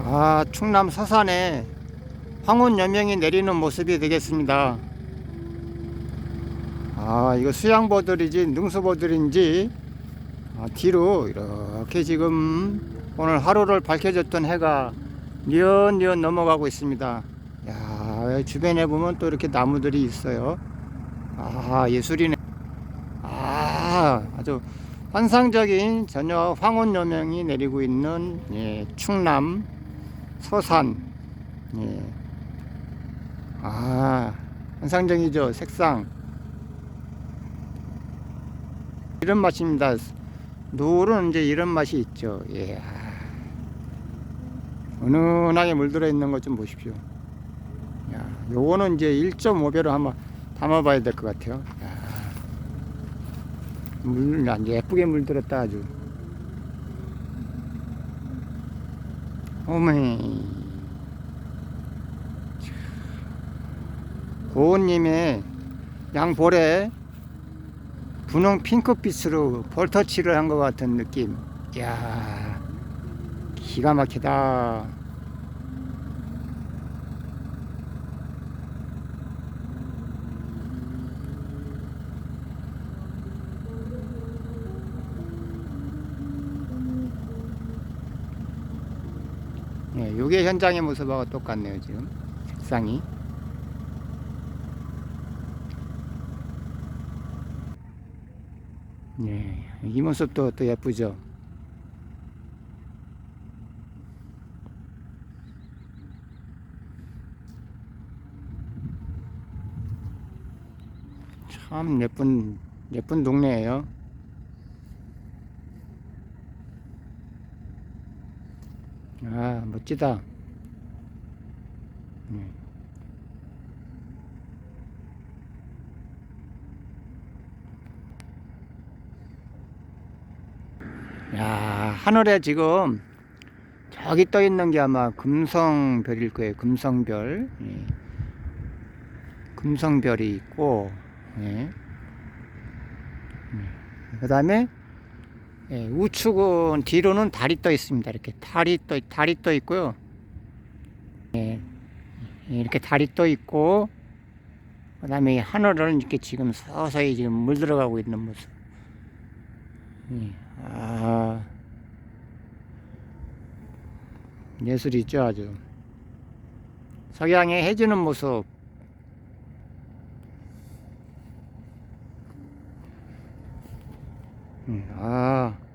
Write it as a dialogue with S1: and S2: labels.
S1: 아, 충남 서산에 황혼 여명이 내리는 모습이 되겠습니다. 아, 이거 수양보들이지 능수보들인지 아, 뒤로 이렇게 지금 오늘 하루를 밝혀졌던 해가 뉘엿뉘엿 넘어가고 있습니다. 야, 주변에 보면 또 이렇게 나무들이 있어요. 아, 예술이네. 아, 아주 환상적인 저녁 황혼 여명이 내리고 있는 예, 충남 서산. 예. 아, 환상적이죠. 색상. 이런 맛입니다. 노을은 이제 이런 맛이 있죠. 예. 은은하게 물들어 있는 것 좀 보십시오. 야, 요거는 이제 1.5배로 한번 담아봐야 될 것 같아요. 야. 물, 예쁘게 물들었다, 아주. 어머니. 고은님의 양볼에 분홍 핑크빛으로 볼터치를 한 것 같은 느낌. 이야, 기가 막히다. 예, 요게 현장의 모습하고 똑같네요, 지금. 색상이. 예, 이 모습도 또 예쁘죠. 참 예쁜 예쁜 동네예요. 아 멋지다. 예. 야, 하늘에 지금 저기 떠 있는 게 아마 금성별일 거예요. 금성별. 예. 금성별이 있고, 예. 그 다음에 예, 우측은 뒤로는 달이 떠 있습니다. 이렇게 달이 떠 달이 떠 있고요. 예, 이렇게 달이 떠 있고, 그 다음에 하늘은 이렇게 지금 서서히 지금 물들어가고 있는 모습. 예. 아, 예술이 있죠, 아주. 석양에 해지는 모습. 예, 아.